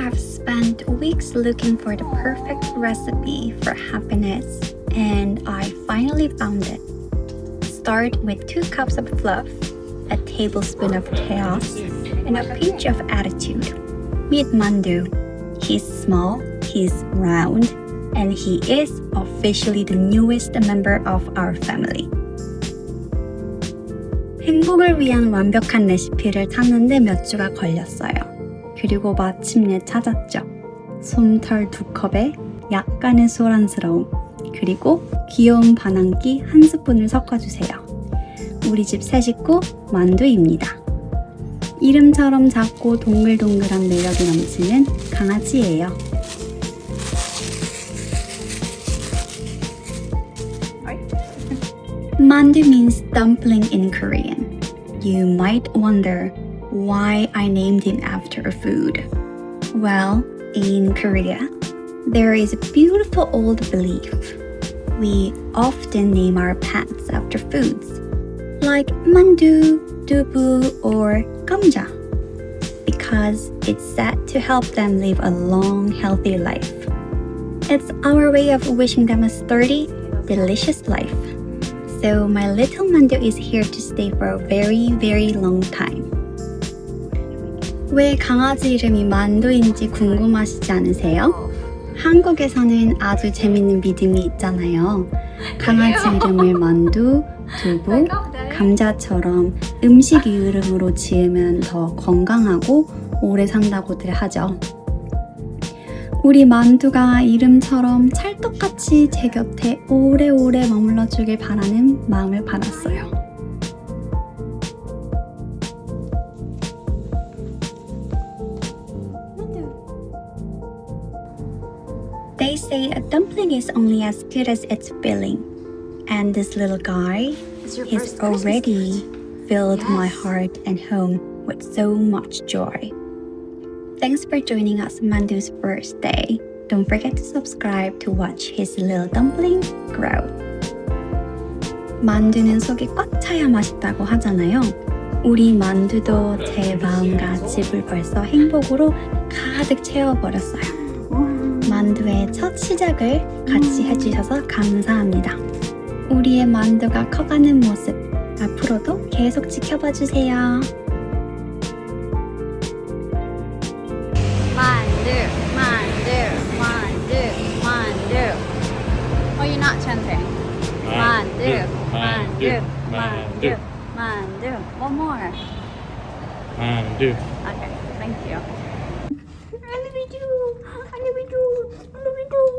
have spent weeks looking for the perfect recipe for happiness, and I finally found it. Start with two cups of fluff, a tablespoon of chaos, and a pinch of attitude. Meet Mandu. He's small, he's round, and he is officially the newest member of our family. 행복을 위한 완벽한 레시피를 찾는데 몇 주가 걸렸어요. 그리고 마침내 찾았죠. 솜털 두 컵에 약간의 소란스러움, 그리고 귀여운 반항기 한 스푼을 섞어주세요. 우리 집새 식구 만두입니다. 이름처럼 작고 동글동글한 매력이 넘치는 강아지예요. Mandu means dumpling in Korean. You might wonder why I named him after a food. Well, in Korea, there is a beautiful old belief. We often name our pets after foods, like mandu, dubu, or gamja, because it's said to help them live a long, healthy life. It's our way of wishing them a sturdy, delicious life. So my little mandu is here to stay for a very, very long time. 왜 강아지 이름이 만두인지 궁금하시지 않으세요? 한국에서는 아주 재밌는 믿음이 있잖아요. 강아지 이름을 만두, 두부, 감자처럼 음식 이름으로 지으면 더 건강하고 오래 산다고들 하죠. 우리 만두가 이름처럼 찰떡같이 제 곁에 오래오래 머물러 주길 바라는 마음을 받았어요. They say a dumpling is only as good as its filling. And this little guy It's your has first Christmas already filled my Yes. heart and home with so much joy. Thanks for joining us Mandu's first day. Don't forget to subscribe to watch his little dumpling grow. 만두는 속이 꽉 차야 맛있다고 하잖아요. 우리 만두도 제 마음과 집을 벌써 행복으로 가득 채워버렸어요. 만두의 첫 시작을 같이 해주셔서 감사합니다. 우리의 만두가 커가는 모습 앞으로도 계속 지켜봐 주세요. Mandu, mandu, mandu, mandu. Oh, you're not chanting. Mandu, mandu, mandu, mandu. One more. mandu. Okay, thank you. Let me do. Let me do.